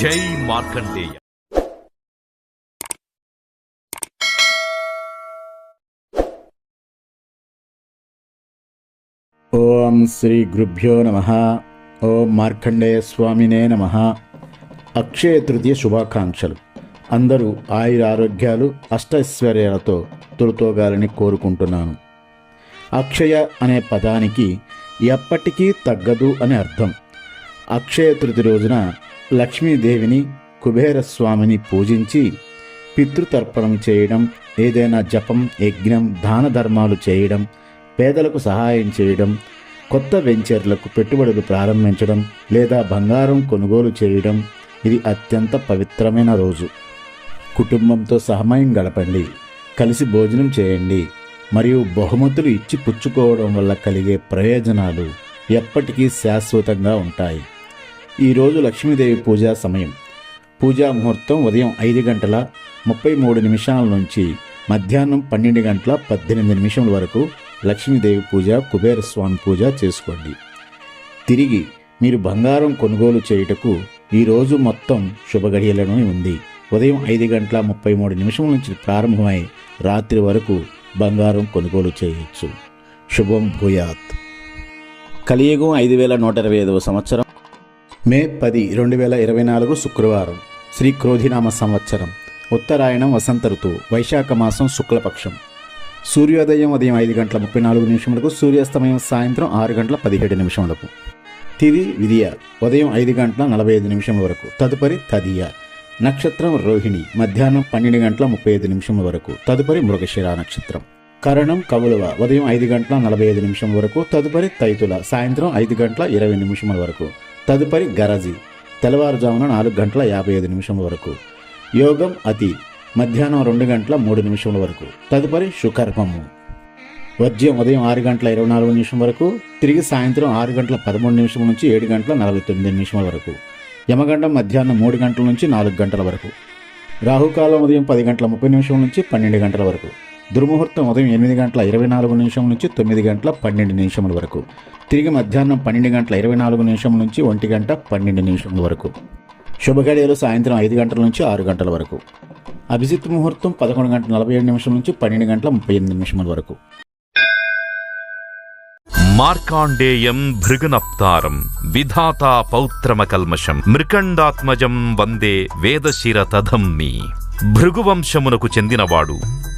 జై మార్కండేయ. ఓం శ్రీ గురుభ్యో నమ. ఓం మార్కండేయ స్వామినే నమ. అక్షయ తృతీయ శుభాకాంక్షలు. అందరూ ఆయుర ఆరోగ్యాలు అష్టైశ్వర్యాలతో తొలుతోగాలని కోరుకుంటున్నాను. అక్షయ అనే పదానికి ఎప్పటికీ తగ్గదు అని అర్థం. అక్షయ తృతి రోజున లక్ష్మీదేవిని కుబేరస్వామిని పూజించి పితృతర్పణం చేయడం ఏదైనా జపం యజ్ఞం దాన ధర్మాలు చేయడం పేదలకు సహాయం చేయడం కొత్త వెంచర్లకు పెట్టుబడులు ప్రారంభించడం లేదా బంగారం కొనుగోలు చేయడం ఇది అత్యంత పవిత్రమైన రోజు. కుటుంబంతో సమయం గడపండి కలిసి భోజనం చేయండి మరియు బహుమతులు ఇచ్చి పుచ్చుకోవడం వల్ల కలిగే ప్రయోజనాలు ఎప్పటికీ శాశ్వతంగా ఉంటాయి. ఈరోజు లక్ష్మీదేవి పూజా సమయం. పూజా ముహూర్తం ఉదయం ఐదు గంటల ముప్పై మూడు నిమిషాల నుంచి మధ్యాహ్నం పన్నెండు గంటల పద్దెనిమిది నిమిషముల వరకు లక్ష్మీదేవి పూజ కుబేర స్వామి పూజ చేసుకోండి. తిరిగి మీరు బంగారం కొనుగోలు చేయుటకు ఈరోజు మొత్తం శుభగడియలను ఉంది. ఉదయం ఐదు గంటల ముప్పై మూడు నిమిషముల నుంచి ప్రారంభమై రాత్రి వరకు బంగారం కొనుగోలు చేయొచ్చు. శుభం భూయాత్. కలియుగం ఐదు వేల నూట ఇరవై ఐదవ సంవత్సరం మే పది రెండు వేల ఇరవై నాలుగు శుక్రవారం శ్రీ క్రోధినామ సంవత్సరం ఉత్తరాయణం వసంత ఋతువు వైశాఖ మాసం శుక్లపక్షం. సూర్యోదయం ఉదయం ఐదు గంటల ముప్పై నాలుగు నిమిషములకు సూర్యాస్తమయం సాయంత్రం ఆరు గంటల పదిహేడు నిమిషములకు. తిది విధియ ఉదయం ఐదు గంటల నలభై ఐదు నిమిషముల వరకు. తదుపరి తదియ నక్షత్రం రోహిణి మధ్యాహ్నం పన్నెండు గంటల ముప్పై ఐదు నిమిషముల వరకు. తదుపరి మృగశిర నక్షత్రం. కరణం కవులవ ఉదయం ఐదు గంటల నలభై ఐదు నిమిషం వరకు. తదుపరి తైతుల సాయంత్రం ఐదు గంటల ఇరవై నిమిషముల వరకు. తదుపరి గరజి తెల్లవారుజామున నాలుగు గంటల యాభై ఐదు నిమిషముల వరకు. యోగం అతి మధ్యాహ్నం రెండు గంటల మూడు నిమిషముల వరకు. తదుపరి శుకర్మము. వజ్యం ఉదయం ఆరు గంటల ఇరవై నాలుగు నిమిషం వరకు తిరిగి సాయంత్రం ఆరు గంటల పదమూడు నిమిషం నుంచి ఏడు గంటల నలభై తొమ్మిది నిమిషముల వరకు. యమగండం మధ్యాహ్నం మూడు గంటల నుంచి నాలుగు గంటల వరకు. రాహుకాలం ఉదయం పది గంటల ముప్పై నిమిషం నుంచి పన్నెండు గంటల వరకు. దుర్ముహూర్తం ఉదయం ఎనిమిది గంటల ఇరవై నాలుగు నిమిషం నుంచి తొమ్మిది గంటల పన్నెండు నిమిషముల వరకు. తిరిగి మధ్యాహ్నం పన్నెండు గంటల ఇరవై నాలుగు నిమిషం నుంచి ఒంటి గంట పన్నెండు నిమిషముల వరకు. శుభగడియలు సాయంత్రం ఐదు గంటల నుంచి ఆరు గంటల వరకు. అభిజిత్ ముహూర్తం పదకొండు గంటల నలభై ఏడు నిమిషం నుంచి పన్నెండు గంటల ముప్పై ఎనిమిది నిమిషముల వరకు. మార్కాండేయం భృగునప్తారం విధాతా పౌత్రమకల్మషం మృకండాత్మజం వందే వేదశిర తధమ్మి భృగువంశమునకు చెందినవాడు